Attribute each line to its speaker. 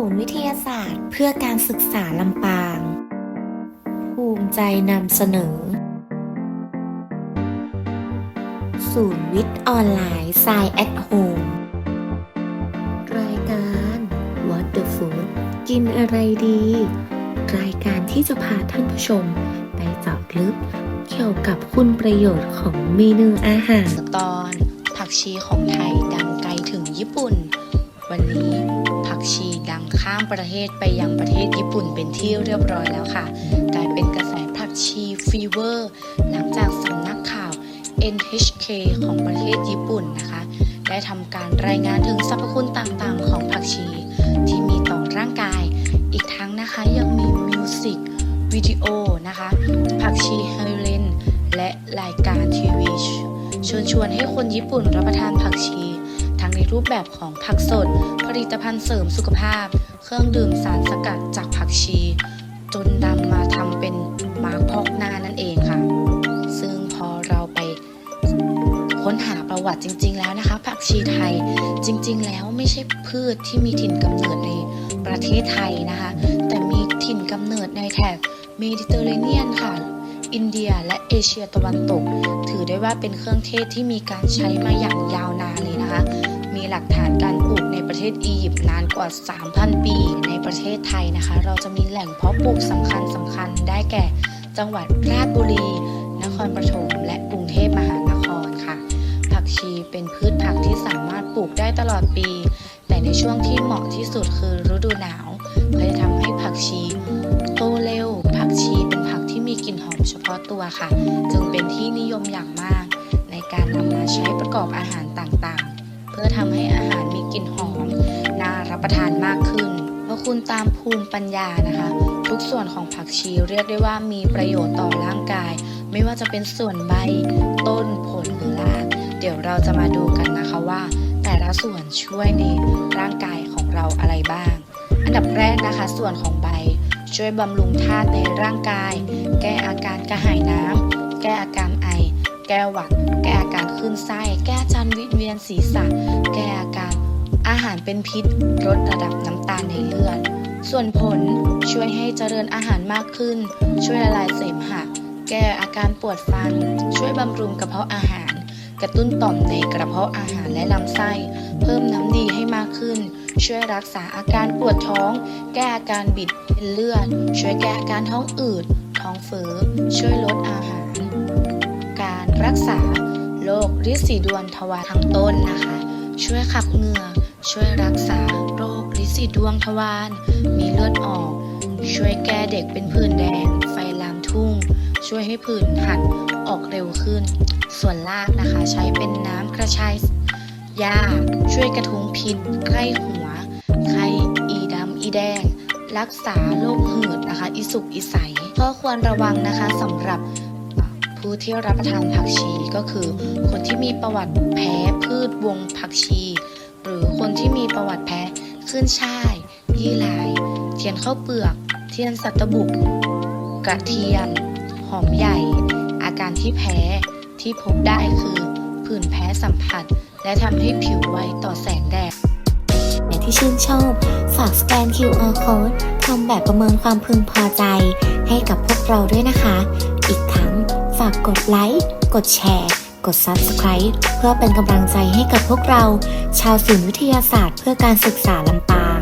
Speaker 1: ูนย์วิทยาศาสตร์ เพื่อการศึกษาลำปาง ภูมิใจนำเสนอ ศูนย์วิทย์ออนไลน์ Science at Home รายการ What the Food กินอะไรดี รายการที่จะพาท่านผู้ชม ไปเจาะลึก เกี่ยวกับคุณประโยชน์ของเมนูอาหาร
Speaker 2: ตอนผักชีของไทยดังไกลถึงญี่ปุ่น วันนี้ กชีดังข้ามประเทศไปยังประเทศญี่ปุ่นเป็นที่เรียบร้อยแล้วค่ะกลายเป็นกระแสผักชีฟีเวอร์ หลังจากสำนักข่าว NHK ของประเทศญี่ปุ่นนะคะ ได้ทำการรายงานถึงสรรพคุณต่างๆ ของผักชี ที่มีต่อร่างกาย อีกทั้งนะคะยังมีมิวสิกวิดีโอนะคะ ผักชีไฮเลนและรายการทีวีชิญชวนให้คนญี่ปุ่นรับประทานผักชี ในรูปแบบของผักสด ผลิตภัณฑ์เสริมสุขภาพ เครื่องดื่มสารสกัดจากผักชี จนนำมาทำเป็นมาร์กพอกหน้านั่นเองค่ะ ซึ่งพอเราไปค้นหาประวัติจริง ๆ แล้วนะคะ ผักชีไทยจริง ๆ แล้วไม่ใช่พืชที่มีถิ่นกำเนิดในประเทศไทยนะคะ แต่มีถิ่นกำเนิดในแถบเมดิเตอร์เรเนียนค่ะอินเดียและเอเชียตะวันตก ถือได้ว่าเป็นเครื่องเทศที่มีการใช้มาอย่างยาวนานเลยนะคะ หลักฐานการปลูกในประเทศอียิปต์นานกว่า 3,000 ปี ในประเทศไทยนะคะ เราจะมีแหล่งเพาะปลูกสำคัญสำคัญๆได้แก่ จังหวัดราชบุรี นครปฐมและกรุงเทพมหานครค่ะ ผักชีเป็นพืชผักที่สามารถปลูกได้ตลอดปี แต่ในช่วงที่เหมาะที่สุดคือฤดูหนาวเพื่อทำให้ผักชีโตเร็ว ผักชีเป็นผักที่มีกลิ่นหอมเฉพาะตัวค่ะ จึงเป็นที่นิยมอย่างมาก ในการนำมาใช้ประกอบอาหารต่างๆ พื่อทำให้อาหารมีกลิ่นหอมน่ารับประทานมากขึ้นเมื่อคุณตามภูมิปัญญานะคะ ทุกส่วนของผักชีเรียกได้ว่ามีประโยชน์ต่อร่างกาย ไม่ว่าจะเป็นส่วนใบ ต้นผลหรือรากเดี๋ยวเราจะมาดูกันนะคะว่า แต่ละส่วนช่วยในร่างกายของเราอะไรบ้าง อันดับแรกนะคะ ส่วนของใบช่วยบำรุงธาตุในร่างกาย แก้อาการกระหายน้ำแก้อาการไอ แก้หวัด แก้อาการขึ้นไส้ แก้อาการวิงเวียนศีรษะ แก้อาการอาหารเป็นพิษ ลดระดับน้ำตาลในเลือด ส่วนผลช่วยให้เจริญอาหารมากขึ้น ช่วยละลายเสมหะ แก้อาการปวดฟัน ช่วยบำรุงกระเพาะอาหาร กระตุ้นต่อมในกระเพาะอาหารและลำไส้ เพิ่มน้ำดีให้มากขึ้น ช่วยรักษาอาการปวดท้อง แก้อาการบิดเป็นเลือด ช่วยแก้อาการท้องอืด ท้องเฟ้อช่วยลดอาหาร รักษาโรคริดสีดวนทวารทั้งต้นนะคะ ช่วยขับเหงื่อ ช่วยรักษาโรคลินสีดวงทวารมีเลือดออก ช่วยแก้เด็กเป็นผื่นแดง ไฟลามทุ่ง ช่วยให้ผื่นหัดออกเร็วขึ้น ส่วนรากนะคะใช้เป็นน้ำกระชายยาช่วยกระทุ้งพิษไข้หัว ไข้อีดำอีแดง รักษาโรคหืดนะคะ อิสุกอิใสข้อควรระวังนะคะสำหรับ ผู้ที่รับประทานผักชีก็คือ คนที่มีประวัติแพ้พืชวงผักชี หรือคนที่มีประวัติแพ้ขึ้นช่ายยี่หลาย เทียนข้าวเปลือก เทียนสัตบุกกระเทียม หอมใหญ่ อาการที่แพ้ที่พบได้คือผื่นแพ้สัมผัส และทำให้ผิวไวต่อแสงแดด
Speaker 1: และที่ชื่นชอบ ฝากสแกน QR code ทำแบบประเมินความพึงพอใจให้กับพวกเราด้วยนะคะ อีกทั้งากกดไลค์ กดแชร์ กด Subscribe เพื่อเป็นกำลังใจให้กับพวกเรา ชาวศูนย์วิทยาศาสตร์เพื่อการศึกษาลำปาง